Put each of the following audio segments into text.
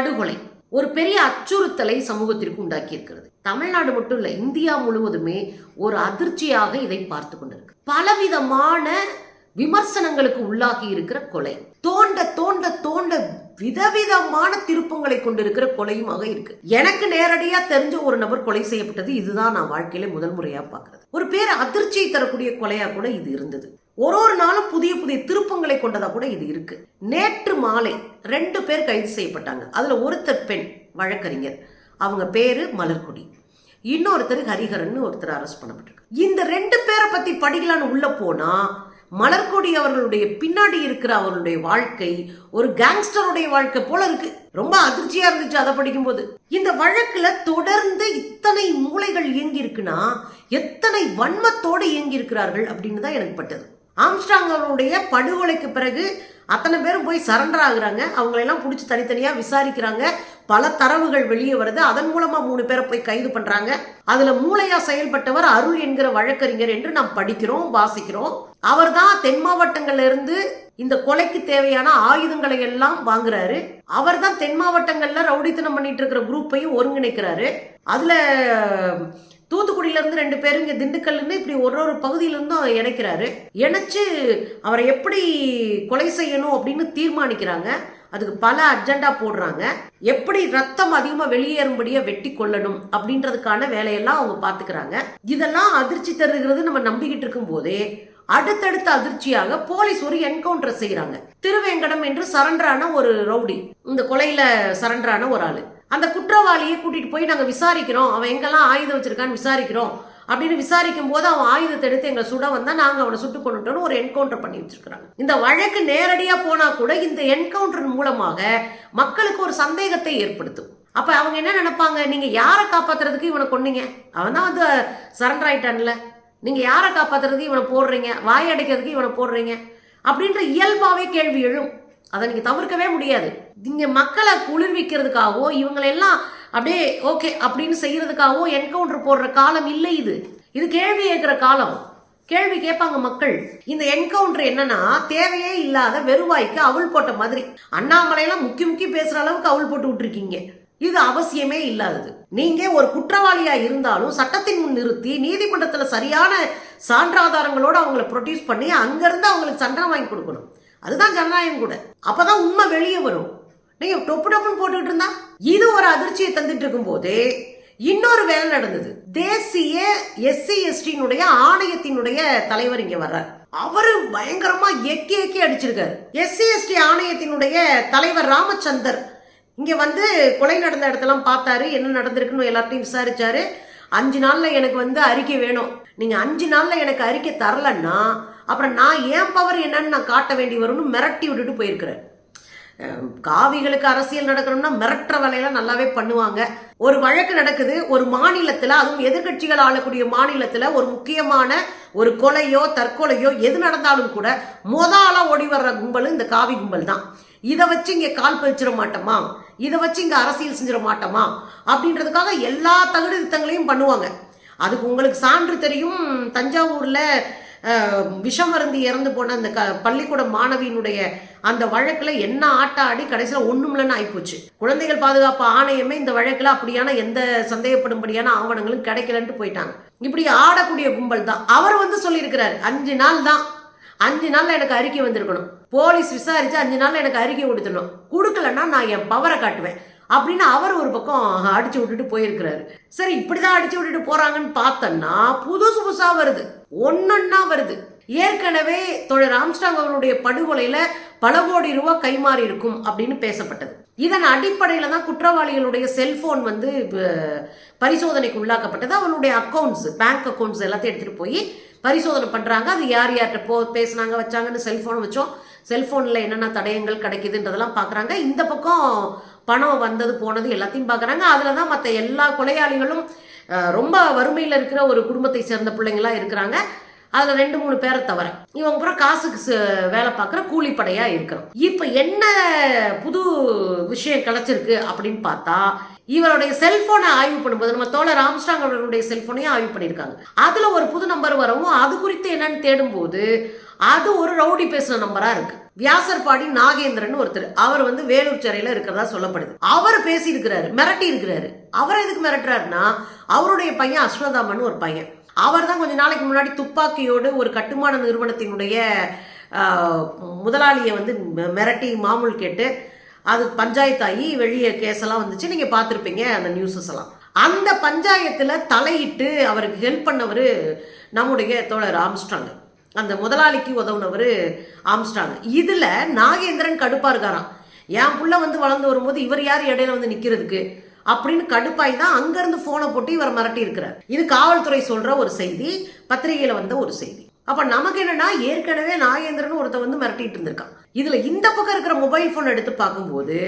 படுகொலை ஒரு பெரிய அச்சுறுத்தலை சமூகத்திற்கு உண்டாக்கி இருக்கிறது தமிழ்நாடு மட்டும் இல்ல இந்தியா முழுவதுமே ஒரு அதிர்ச்சியாக இதை பார்த்து கொண்டிருக்கு. பலவிதமான விமர்சனங்களுக்கு உள்ளாகி இருக்கிற கொலை. தோண்ட தோண்ட தோண்ட விதவிதமான திருப்பங்களை கொண்டிருக்கிற கொலையுமாக இருக்கு. எனக்கு நேரடியா தெரிஞ்ச ஒரு நபர் கொலை செய்யப்பட்டது இதுதான் நான் வாழ்க்கையில முதல் முறையா பாக்குறது ஒரு பேர் அதிர்ச்சியை தரக்கூடிய கொலையா கூட இது இருந்தது. ஒரு ஒரு நாளும் புதிய புதிய திருப்பங்களை கொண்டதாக கூட இது இருக்கு. நேற்று மாலை ரெண்டு பேர் கைது செய்யப்பட்டாங்க. அதுல ஒருத்தர் பெண் வழக்கறிஞர். அவங்க பேரு மலர்கொடி. இன்னொருத்தர் ஹரிஹரன் ஒருத்தர் அரெஸ்ட் பண்ணப்பட்டிருக்கு. இந்த ரெண்டு பேரை பத்தி படிக்கலான்னு உள்ள போனா மலர்கொடி அவர்களுடைய பின்னாடி இருக்கிற அவர்களுடைய வாழ்க்கை ஒரு கேங்ஸ்டருடைய வாழ்க்கை போல இருக்கு. ரொம்ப அதிர்ச்சியா இருந்துச்சு அதை படிக்கும்போது. இந்த வழக்குல தொடர்ந்து இத்தனை மூளைகள் இயங்கி இருக்குன்னா எத்தனை வன்மத்தோடு இயங்கி இருக்கிறார்கள் அப்படின்னு தான் எனக்கு பட்டது. ஆம்ஸ்டாங் அவருடைய படுகொலைக்கு பிறகு அத்தனை பேரும் போய் சரண்டர் ஆகுறாங்க. அவங்களெல்லாம் பிடிச்சி தனித்தனியாக விசாரிக்கிறாங்க. பல தரவுகள் வெளியே வருது. அதன் மூலமாக மூணு பேரை போய் கைது பண்ணுறாங்க அதில் மூளையாக செயல்பட்டவர் அருள் என்கிற வழக்கறிஞர் என்று நாம் படிக்கிறோம் வாசிக்கிறோம். அவர் தான் தென் மாவட்டங்கள்லேருந்து இந்த கொலைக்கு தேவையான ஆயுதங்களை எல்லாம் வாங்குறாரு. அவர் தான் தென் மாவட்டங்களில் ரவுடித்தனம் பண்ணிட்டு இருக்கிற குரூப்பையும் ஒருங்கிணைக்கிறாரு. அதில் தூத்துக்குடியிலேருந்து ரெண்டு பேரும் இங்கே திண்டுக்கல்னு இப்படி ஒரு ஒரு பகுதியிலேருந்தும் இணைக்கிறாரு. இணைச்சு அவரை எப்படி கொலை செய்யணும் அப்படின்னு தீர்மானிக்கிறாங்க. அதுக்கு பல அர்ஜெண்டா போடுறாங்க. எப்படி ரத்தம் அதிகமா வெளியேறும்படியா வெட்டி கொள்ளணும் அப்படின்றதுக்கான வேலையெல்லாம் அவங்க பாத்துக்கிறாங்க இதெல்லாம் அதிர்ச்சி தருகிறது நம்ம நம்பிக்கிட்டு இருக்கும் போதே அடுத்தடுத்த அதிர்ச்சியாக போலீஸ் ஒரு என்கவுண்டர் செய்யறாங்க திருவேங்கடம் என்று சரண்டரான ஒரு ரவுடி. இந்த கொலையில சரண்டரான ஒரு ஆளு. அந்த குற்றவாளியை கூட்டிட்டு போய் நாங்கள் விசாரிக்கிறோம். அவன் எங்கெல்லாம் ஆயுதம் வச்சிருக்கான்னு விசாரிக்கிறோம். அப்படின்னு விசாரிக்கும் போது அவன் ஆயுதத்தை எடுத்து எங்களை சுட வந்தா நாங்கள் அவனை சுட்டு கொண்டுட்டோம்னு ஒரு என்கவுண்டர் பண்ணி வச்சிருக்கிறாங்க. இந்த வழக்கு நேரடியா போனா கூட இந்த என்கவுண்டர் மூலமாக மக்களுக்கு ஒரு சந்தேகத்தை ஏற்படுத்தும். அப்ப அவங்க என்ன நினைப்பாங்க? நீங்க யாரை காப்பாத்துறதுக்கு இவனை கொன்னீங்க? அவன் தான் வந்து சரண்டர் ஆயிட்டான்ல. நீங்க யாரை காப்பாத்துறதுக்கு இவனை போடுறீங்க? வாய் அடைக்கிறதுக்கு இவனை போடுறீங்க? அப்படின்ற இயல்பாவே கேள்வி எழும். அதை நீங்கள் தவிர்க்கவே முடியாது. நீங்கள் மக்களை குளிர்விக்கிறதுக்காகவோ இவங்களெல்லாம் அப்படியே ஓகே அப்படின்னு செய்கிறதுக்காகவோ என்கவுண்டர் போடுற காலம் இல்லை இது. இது கேள்வி கேட்குற காலம். கேள்வி கேட்பாங்க மக்கள். இந்த என்கவுண்டர் என்னன்னா தேவையே இல்லாத வெறுவாய்க்கு அவள் போட்ட மாதிரி. அண்ணாமலையெல்லாம் முக்கி முக்கி பேசுற அளவுக்கு அவள் போட்டு விட்டுருக்கீங்க. இது அவசியமே இல்லாதது. நீங்க ஒரு குற்றவாளியா இருந்தாலும் சட்டத்தின் முன் நிறுத்தி நீதிமன்றத்தில் சரியான சான்றாதாரங்களோடு அவங்கள ப்ரொடியூஸ் பண்ணி அங்கிருந்து அவங்களுக்கு சண்டை வாங்கி கொடுக்கணும். அதுதான் ஜனநாயகம் கூட. அப்பதான் உண்மை வெளியே வரும். நீங்க டொப்பு டொப்புன்னு போட்டுக்கிட்டு இருந்தா? இது ஒரு அதிர்ச்சியை தந்துட்டு இருக்கும் போது இன்னொரு வேலை நடந்தது. தேசிய எஸ்சி எஸ்டியினுடைய ஆணையத்தினுடைய தலைவர் இங்க வர்றார். அவரு பயங்கரமா எக்கி எக்கி அடிச்சிருக்காரு. எஸ்சி எஸ்டி ஆணையத்தினுடைய தலைவர் ராமச்சந்தர் இங்க வந்து கொலை நடந்த இடத்தெல்லாம் பார்த்தாரு. என்ன நடந்திருக்குன்னு எல்லார்ட்டையும் விசாரிச்சாரு. அஞ்சு நாள்ல எனக்கு வந்து அறிக்கை வேணும். நீங்க அஞ்சு நாள்ல எனக்கு அறிக்கை தரலன்னா அப்புறம் நான் ஏன் பவர் என்னன்னு நான் காட்ட வேண்டி வரும்னு மிரட்டி விட்டுட்டு போயிருக்கிறேன். காவிகளுக்கு அரசியல் நடக்கணும்னா மிரட்டுற வேலையெல்லாம் நல்லாவே பண்ணுவாங்க. ஒரு வழக்கு நடக்குது ஒரு மாநிலத்தில் அதுவும் எதிர்க்கட்சிகள் ஆளக்கூடிய மாநிலத்தில் ஒரு முக்கியமான ஒரு கொலையோ தற்கொலையோ எது நடந்தாலும் கூட மொத ஓடி வர்ற கும்பல் இந்த காவி கும்பல் தான். இதை வச்சு இங்கே கால் பதிச்சிட மாட்டோமா? இதை வச்சு இங்கே அரசியல் செஞ்சிட மாட்டோமா? அப்படின்றதுக்காக எல்லா தகுதி திட்டங்களையும் பண்ணுவாங்க. அதுக்கு உங்களுக்கு சான்று தெரியும் தஞ்சாவூரில் விஷம் மருந்து இறந்து போன அந்த க பள்ளிக்கூட மாணவியினுடைய அந்த வழக்கில் என்ன ஆட்டா ஆடி கடைசியில் ஒண்ணுமில்லன்னு ஆகிப்போச்சு குழந்தைகள் பாதுகாப்பு ஆணையமே இந்த வழக்கில் அப்படியான எந்த சந்தேகப்படும்படியான ஆவணங்களும் கிடைக்கலன்ட்டு போயிட்டாங்க. இப்படி ஆடக்கூடிய கும்பல் தான். அவர் வந்து சொல்லியிருக்கிறார் அஞ்சு நாள் தான். அஞ்சு நாளில் எனக்கு அறிக்கை வந்திருக்கணும். போலீஸ் விசாரித்து அஞ்சு நாளில் எனக்கு அறிக்கை கொடுத்துடணும். கொடுக்கலன்னா நான் என் பவரை காட்டுவேன். அப்படின்னு அவர் ஒரு பக்கம் அடிச்சு விட்டுட்டு போயிருக்கிறாரு. சரி இப்படிதான் அடிச்சு விட்டுட்டு போறாங்கன்னு பார்த்தோன்னா புதுசு புதுசா வருது. ஒன்னொன்னா வருது. ஏற்கனவே தொழில் ஆம்ஸ்டாங் அவருடைய படுகொலையில பல கோடி ரூபாய் கைமாறி இருக்கும் அப்படின்னு பேசப்பட்டது. இதன் அடிப்படையில தான் குற்றவாளிகளுடைய செல்போன் வந்து பரிசோதனைக்கு உள்ளாக்கப்பட்டது. அவனுடைய அக்கௌண்ட்ஸ் பேங்க் அக்கௌண்ட்ஸ் எல்லாத்தையும் எடுத்துட்டு போய் பரிசோதனை பண்றாங்க. அது யார் யார்கிட்ட போ பேசுனாங்க வச்சாங்கன்னு செல்போன் வச்சோம். செல்போன்ல என்னென்ன தடயங்கள் கிடைக்குதுன்றதெல்லாம் பார்க்குறாங்க இந்த பக்கம் பணம் வந்தது போனது எல்லாத்தையும் பார்க்குறாங்க அதில் தான் மற்ற எல்லா கொலையாளிகளும் ரொம்ப வறுமையில் இருக்கிற ஒரு குடும்பத்தை சேர்ந்த பிள்ளைங்களா இருக்கிறாங்க. அதில் ரெண்டு மூணு பேரை தவிர இவங்க பூரா காசுக்கு ச- வேலை பார்க்குற கூலிப்படையாக இருக்கிறோம். இப்போ என்ன புது விஷயம் கிடச்சிருக்கு அப்படின்னு பார்த்தா இவருடைய செல்போனை ஆய்வு பண்ணும்போது நம்ம தோழர் ராம்ஸ்டாங் அவர்களுடைய செல்போனையும் ஆய்வு பண்ணியிருக்காங்க. அதில் ஒரு புது நம்பர் வரவும் அது குறித்து என்னன்னு தேடும்போது அது ஒரு ரவுடி பேசுகிற நம்பராக இருக்குது வியாசர்பாடி நாகேந்திரன் ஒருத்தர். அவர் வந்து வேலூர் சிறையில இருக்கிறதா சொல்லப்படுது. அவர் பேசி இருக்கிறாரு மிரட்டி இருக்கிறாரு அவர் எதுக்கு மிரட்டுறாருன்னா அவருடைய பையன் அஸ்வதாமன் ஒரு பையன். அவர் தான் கொஞ்ச நாளைக்கு முன்னாடி துப்பாக்கியோடு ஒரு கட்டுமான நிறுவனத்தினுடைய முதலாளியை வந்து மிரட்டி மாமூல் கேட்டு அது பஞ்சாயத்தாகி வெளியே கேஸெல்லாம் வந்துச்சு. நீங்கள் பார்த்துருப்பீங்க அந்த நியூஸஸ் எல்லாம். அந்த பஞ்சாயத்தில் தலையிட்டு அவருக்கு ஹெல்ப் பண்ணவர் நம்முடைய தோழர் ஆம்ஸ்ட்ராங். அந்த முதலாளிக்கு உதவுனவர் ஆம்ஸ்டாங் இதில் நாகேந்திரன் கடுப்பாக இருக்காராம். என் புள்ள வந்து வளர்ந்து வரும்போது இவர் யார் இடையில வந்து நிற்கிறதுக்கு அப்படின்னு கடுப்பாய் தான் அங்கேருந்து ஃபோனை போட்டு இவர் மிரட்டி இருக்கிறார். இது காவல்துறை சொல்கிற ஒரு செய்தி பத்திரிகையில் வந்த ஒரு செய்தி. அப்போ நமக்கு என்னன்னா ஏற்கனவே நாகேந்திரன் ஒருத்தர் வந்து மிரட்டிட்டு இருந்திருக்கான். இதில் இந்த பக்கம் இருக்கிற மொபைல் ஃபோன் எடுத்து பார்க்கும்போது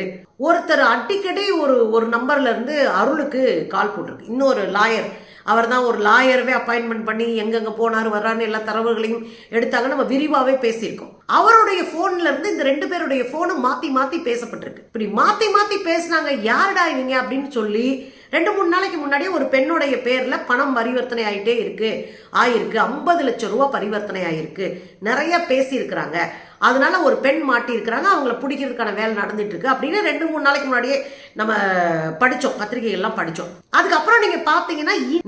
ஒருத்தர் அடிக்கடி ஒரு ஒரு நம்பர்லேருந்து அருளுக்கு கால் போட்டிருக்கு. இன்னொரு லாயர் அவர் தான் ஒரு லாயரவே அப்பாயின்மெண்ட் பண்ணி எங்கெங்க போனார் வர்றான்னு எல்லா தரவுகளையும் எடுத்தாங்க. நம்ம விரிவாகவே பேசியிருக்கோம். அவருடைய ஃபோன்ல இருந்து இந்த ரெண்டு பேருடைய ஃபோனும் மாத்தி மாத்தி பேசப்பட்டிருக்கு. இப்படி மாத்தி மாத்தி பேசினாங்க யாருடா இவங்க அப்படின்னு சொல்லி ரெண்டு மூணு நாளைக்கு முன்னாடியே ஒரு பெண்ணுடைய பேர்ல பணம் பரிவர்த்தனை ஆயிட்டே இருக்கு. ஆயிருக்கு. ஐம்பது லட்சம் ரூபா பரிவர்த்தனை ஆயிருக்கு. நிறைய பேசியிருக்கிறாங்க. அதனால ஒரு பெண் மாட்டி இருக்கிறாங்க அவங்கள பிடிக்கிறதுக்கான வேலை நடந்துட்டு இருக்கு அப்படின்னு ரெண்டு மூணு நாளைக்கு முன்னாடியே நம்ம படித்தோம் பத்திரிகைகள்லாம் படித்தோம் அதுக்கப்புறம் நீங்க பாத்தீங்கன்னா இ-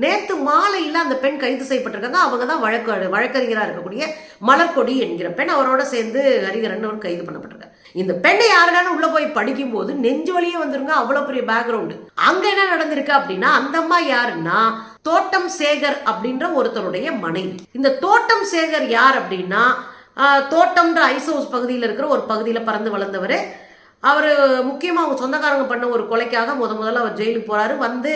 மாலையில் அந்த பெண் கைது செய்யப்பட்டிருக்காங்க. அவங்க தான் வழக்கு வழக்கறிஞராக இருக்கக்கூடிய மலர்கொடி என்கிற பெண் அவரோட சேர்ந்து ஹரிகரன் அவர் கைது பண்ணப்பட்டிருக்காங்க இந்த பெண்ணை யாருடான்னு உள்ள போய் படிக்கும்போது நெஞ்சு வழியே வந்துருங்க அவ்வளோ பெரிய பேக்ரவுண்டு அங்க என்ன நடந்திருக்கு அப்படின்னா அந்த அம்மா யாருன்னா தோட்டம் சேகர் அப்படின்ற ஒருத்தருடைய மனைவி. இந்த தோட்டம் சேகர் யார் அப்படின்னா தோட்டம்ன்ற ஐஸ் ஹவுஸ் பகுதியில் இருக்கிற ஒரு பகுதியில் பறந்து வளர்ந்தவர். அவர் முக்கியமாக அவங்க சொந்தக்காரங்க பண்ண ஒரு கொலைக்காக முத முதல்ல அவர் ஜெயிலுக்கு போகிறாரு வந்து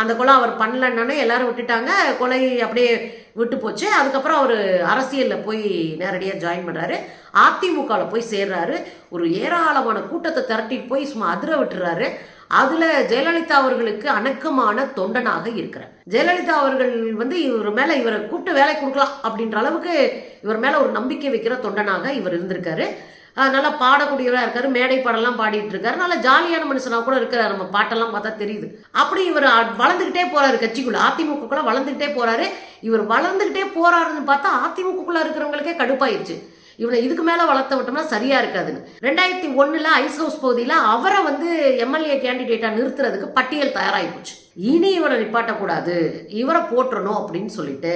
அந்த கொலை அவர் பண்ணலன்னே எல்லாரும் விட்டுட்டாங்க. கொலை அப்படியே விட்டு போச்சு. அதுக்கப்புறம் அவர் அரசியலில் போய் நேரடியாக ஜாயின் பண்ணுறாரு அதிமுகவில் போய் சேர்றாரு. ஒரு ஏராளமான கூட்டத்தை திரட்டிட்டு போய் சும்மா அதிர விட்டுறாரு. அதுல ஜெயலலிதா அவர்களுக்கு அணக்கமான தொண்டனாக இருக்கிறார். ஜெயலலிதா அவர்கள் வந்து இவர் மேல இவரை கூப்பிட்டு வேலை கொடுக்கலாம் அப்படின்ற அளவுக்கு இவர் மேல ஒரு நம்பிக்கை வைக்கிற தொண்டனாக இவர் இருந்திருக்காரு. நல்லா பாடக்கூடியவராக இருக்காரு. மேடை பாடெல்லாம் பாடிட்டு இருக்காரு. நல்லா ஜாலியான மனுஷனாக கூட இருக்கிறாரு. நம்ம பாட்டெல்லாம் பார்த்தா தெரியுது. அப்படி இவர் வளர்ந்துக்கிட்டே போறாரு. கட்சிக்குள்ள அதிமுகக்குள்ள வளர்ந்துக்கிட்டே போறாரு. இவர் வளர்ந்துக்கிட்டே போறாருன்னு பார்த்தா அதிமுகக்குள்ள இருக்கிறவங்களுக்கே கடுப்பாயிருச்சு. இவனை இதுக்கு மேலே வளர்த்த விட்டோம்னா சரியாக இருக்காதுன்னு. ரெண்டாயிரத்தி ஒன்றில் ஐஸ் ஹவுஸ் பகுதியில் அவரை வந்து எம்எல்ஏ கேண்டிடேட்டாக நிறுத்துறதுக்கு பட்டியல் தயாராகி போச்சு. இனி இவரை நிப்பாட்டக்கூடாது இவரை போற்றணும் அப்படின்னு சொல்லிட்டு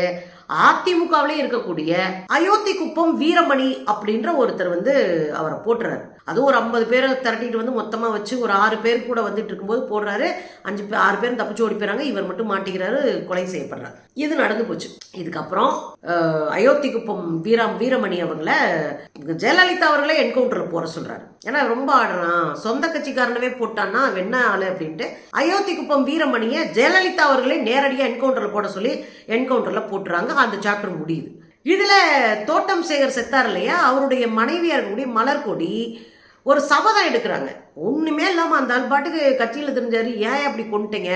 அதிமுகவிலே இருக்கக்கூடிய அயோத்தி குப்பம் வீரமணி அப்படின்ற ஒருத்தர் வந்து அவரை போட்டுறாரு. அதுவும் ஒரு ஐம்பது பேரை திரட்டிட்டு வந்து மொத்தமாக வச்சு ஒரு ஆறு பேர் கூட வந்துட்டு இருக்கும்போது போடுறாரு. அஞ்சு பேர் ஆறு பேர் தப்பிச்சு ஓடி போயிறாங்க இவர் மட்டும் மாட்டிக்கிறாரு கொலை செய்யப்படுறாரு. இது நடந்து போச்சு. இதுக்கப்புறம் அயோத்தி குப்பம் வீரம் வீரமணி அவங்கள ஜெயலலிதா அவர்களே என்கவுண்டரில் போற சொல்றாரு. ஏன்னா ரொம்ப ஆடுறான். சொந்த கட்சிக்காரனவே போட்டான்னா என்ன ஆளு அப்படின்ட்டு அயோத்தி குப்பம் வீரமணியை ஜெயலலிதா அவர்களே நேரடியாக என்கவுண்டரில் போட சொல்லி என்கவுண்டரில் போட்டுறாங்க. அந்த சாப்டர் முடியுது. இதில் தோட்டம் சேகர் செத்தார் இல்லையா? அவருடைய மனைவியாக இருக்கக்கூடிய மலர்கொடி ஒரு சபதம் எடுக்கிறாங்க. ஒன்றுமே இல்லாமல் அந்த ஆள் பாட்டுக்கு கட்சியில் தெரிஞ்சாரு ஏன் அப்படி கொண்டுட்டீங்க?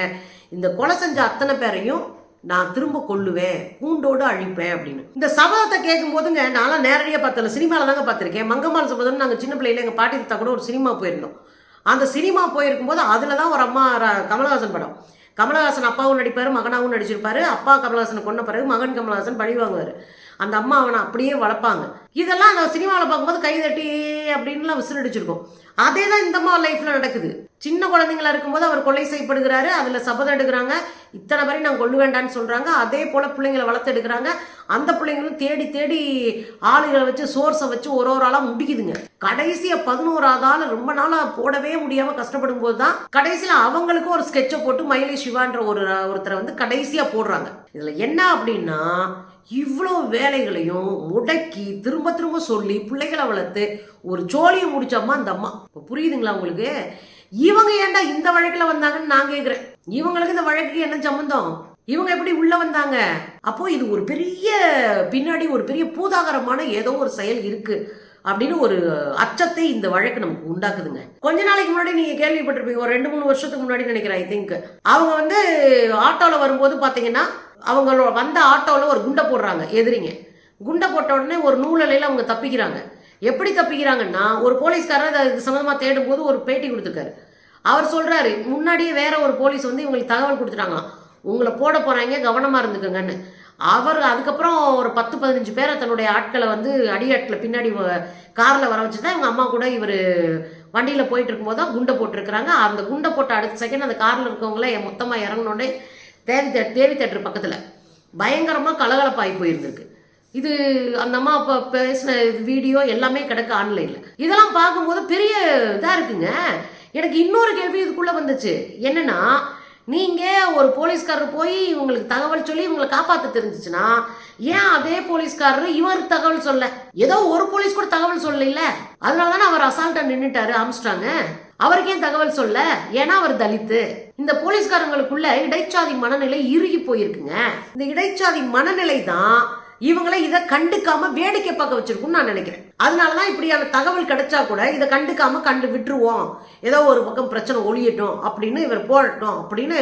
இந்த கொலை செஞ்ச அத்தனை பேரையும் நான் திரும்ப கொள்ளுவேன் பூண்டோடு அழிப்பேன் அப்படின்னு. இந்த சபதத்தை கேட்கும் போதுங்க நான்லாம் நேரடியாக பார்த்தல சினிமாவில் தாங்க பார்த்துருக்கேன். மங்கம்மாள் சபதம் நாங்கள் சின்ன பிள்ளையில எங்கள் பாட்டி தத்தா கூட ஒரு சினிமா போயிருந்தோம். அந்த சினிமா போயிருக்கும் போது அதில் தான் ஒரு அம்மா கமலஹாசன் படம். கமலஹாசன் அப்பாவும் நடிப்பார் மகனாவும் நடிச்சிருப்பாரு. அப்பா கமலஹாசனை கொன்ன பிறகு மகன் கமலஹாசன் பழி வாங்குவார். அந்த அம்மா அவனை அப்படியே வளர்ப்பாங்க. இதெல்லாம் அந்த சினிமாவில் பார்க்கும்போது கைதட்டி அப்படின்லாம் விசில் அடிச்சிருக்கோம். அதே தான் இந்த அம்மா லைஃப்பில் நடக்குது. சின்ன குழந்தைங்களா இருக்கும்போது அவர் கொலை செய்யப்படுகிறாரு அதில் சபதம் எடுக்கிறாங்க இத்தனை பேரை நான் கொள்ள வேண்டான்னு சொல்கிறாங்க அதே போல் பிள்ளைங்களை வளர்த்து எடுக்கிறாங்க. அந்த பிள்ளைங்களும் தேடி தேடி ஆளுகளை வச்சு சோர்ஸை வச்சு ஒரு ஒரு ஆளாக முடிக்குதுங்க. கடைசியாக பதினோராதால் ரொம்ப நாளாக போடவே முடியாமல் கஷ்டப்படும் போது தான் கடைசியில் அவங்களுக்கும் ஒரு ஸ்கெட்சை போட்டு மயிலை சிவான்ற ஒரு ஒருத்தரை வந்து கடைசியாக போடுறாங்க. இதில் என்ன அப்படின்னா இவ்வளோ வேலைகளையும் முடக்கி திரும்ப திரும்ப சொல்லி பிள்ளைகளை வளர்த்து ஒரு ஜோலியை முடிச்சம்மா அந்த அம்மா. இப்போ புரியுதுங்களா உங்களுக்கு? இவங்க ஏன்டா இந்த வழக்கில் வந்தாங்கன்னு நான் கேட்குறேன் இவங்களுக்கு இந்த வழக்குக்கு என்ன சம்மந்தம் இவங்க எப்படி உள்ள வந்தாங்க? அப்போ இது ஒரு பெரிய பின்னாடி ஒரு பெரிய பூதாகரமான ஏதோ ஒரு செயல் இருக்கு அப்படின்னு ஒரு அச்சத்தை இந்த வழக்கு நமக்கு உண்டாக்குதுங்க. கொஞ்ச நாளைக்கு முன்னாடி நீங்க கேள்விப்பட்டிருப்பீங்க. ஒரு ரெண்டு மூணு வருஷத்துக்கு முன்னாடி நினைக்கிறேன் ஐ திங்க் அவங்க வந்து ஆட்டோல வரும்போது பாத்தீங்கன்னா அவங்களோட வந்த ஆட்டோல ஒரு குண்டை போடுறாங்க எதிரிங்க. குண்டை போட்ட உடனே ஒரு நூலலையில அவங்க தப்பிக்கிறாங்க. எப்படி தப்பிக்கிறாங்கன்னா ஒரு போலீஸ்காரர் அதை சம்மந்தமாக தேடும் போது ஒரு பேட்டி கொடுத்துருக்காரு. அவர் சொல்கிறாரு முன்னாடியே வேற ஒரு போலீஸ் வந்து இவங்களுக்கு தகவல் கொடுத்துட்டாங்களாம். உங்களை போட போகிறாங்க கவனமாக இருந்துக்கோங்கன்னு. அவர் அதுக்கப்புறம் ஒரு பத்து பதினஞ்சு பேரை தன்னுடைய ஆட்களை வந்து அடியாட்டில் பின்னாடி காரில் வர வச்சு தான் இவங்க அம்மா கூட இவர் வண்டியில் போயிட்டு இருக்கும்போது தான் குண்டை போட்டிருக்கிறாங்க. அந்த குண்டை போட்ட அடுத்த செகண்ட் அந்த காரில் இருக்கவங்கள மொத்தமாக இறங்கினோடனே தேவி தேவி தேட்டர் பக்கத்தில் பயங்கரமாக கலகலப்பாகி போயிருந்திருக்கு. இது அந்த அம்மா அப்போ பேசின வீடியோ எல்லாமே கிடக்கு ஆன்லைனில் இதெல்லாம் பார்க்கும்போது பெரிய இதாக இருக்குங்க. எனக்கு இன்னொரு கேள்வி இதுக்குள்ளே வந்துச்சு. என்னென்னா நீங்கள் ஒரு போலீஸ்காரர் போய் இவங்களுக்கு தகவல் சொல்லி இவங்களை காப்பாற்ற தெரிஞ்சிச்சுன்னா ஏன் அதே போலீஸ்காரர் இவர் தகவல் சொல்ல? ஏதோ ஒரு போலீஸ் கூட தகவல் சொல்லல அதனால தானே அவர் அசால்ட்டாக நின்றுட்டாரு ஆம்ஸ்டாங்க அவருக்கு ஏன் தகவல் சொல்ல? ஏன்னா அவர் தலித்து. இந்த போலீஸ்காரங்களுக்குள்ள இடைச்சாதி மனநிலை இறுகி போயிருக்குங்க. இந்த இடைச்சாதி மனநிலை தான் இவங்களை இதை கண்டுக்காம வேடிக்கை பார்க்க வச்சிருக்கும்னு நான் நினைக்கிறேன். அதனாலதான் இப்படியான தகவல் கிடைச்சா கூட இதை கண்டுக்காம கண்டு விட்டுருவோம். ஏதோ ஒரு பக்கம் பிரச்சனை ஒழியட்டும் அப்படின்னு இவர் போடட்டும் அப்படின்னு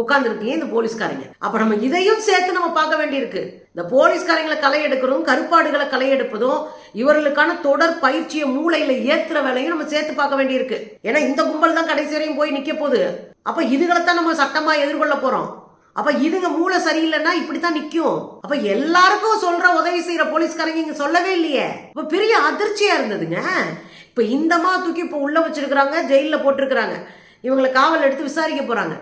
உட்கார்ந்துருக்கீங்க இந்த போலீஸ்காரங்க. அப்ப நம்ம இதையும் சேர்த்து நம்ம பார்க்க வேண்டியிருக்கு. இந்த போலீஸ்காரங்களை களை எடுக்கிறதும் கருப்பாடுகளை களை எடுப்பதும் இவர்களுக்கான தொடர் பயிற்சியை மூளையில ஏத்துற வேலையும் நம்ம சேர்த்து பார்க்க வேண்டியிருக்கு. ஏன்னா இந்த கும்பல் தான் கடைசி வரையும் போய் நிக்க போகுது. அப்ப இதுகளைத்தான் நம்ம சட்டமா எதிர்கொள்ள போறோம். அப்ப இதுங்க மூளை சரியில்லைன்னா இப்படித்தான் நிக்கும். அப்ப எல்லாருக்கும் சொல்ற உதவி செய்யற போலீஸ்காரங்க இங்க சொல்லவே இல்லையே. இப்ப பெரிய அதிர்ச்சியா இருந்ததுங்க. இப்ப இந்தமா தூக்கி இப்ப உள்ள வச்சிருக்கிறாங்க ஜெயில போட்டிருக்கிறாங்க. இவங்களை காவல் எடுத்து விசாரிக்க போறாங்க.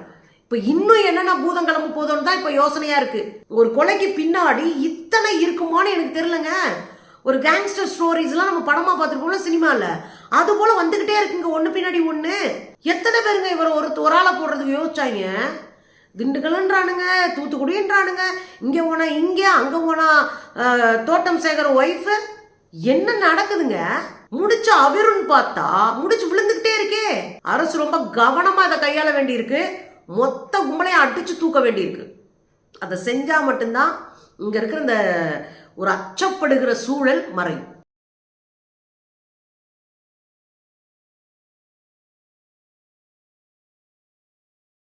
இப்ப இன்னும் என்னென்ன பூதம் கிளம்ப போதும்னு தான் இப்ப யோசனையா இருக்கு. ஒரு கொலைக்கு பின்னாடி இத்தனை இருக்குமான்னு எனக்கு தெரியலங்க. ஒரு கேங்ஸ்டர் ஸ்டோரிஸ்லாம் நம்ம படமா பார்த்துருப்போம்ல சினிமால. அது போல வந்துகிட்டே இருக்குங்க ஒண்ணு பின்னாடி ஒண்ணு. எத்தனை பேருங்க இவர் ஒரு ஒரு ஆளை போடுறதுக்கு யோசிச்சாங்க? திண்டுக்கல்ன்றானுங்க தூத்துக்குடின்றானுங்க இங்கே போனால் இங்கே அங்கே போனால் தோட்டம் சேகர் ஒய்ஃபு என்ன நடக்குதுங்க? முடிச்சு அவிருன்னு பார்த்தா முடிச்சு விழுந்துக்கிட்டே இருக்கே. அரசு ரொம்ப கவனமாக அதை கையாள வேண்டியிருக்கு. மொத்த கும்பலையும் அடித்து தூக்க வேண்டியிருக்கு. அதை செஞ்சால் மட்டும்தான் இங்கே இருக்கிற இந்த ஒரு அச்சப்படுகிற சூழல் மறையும்.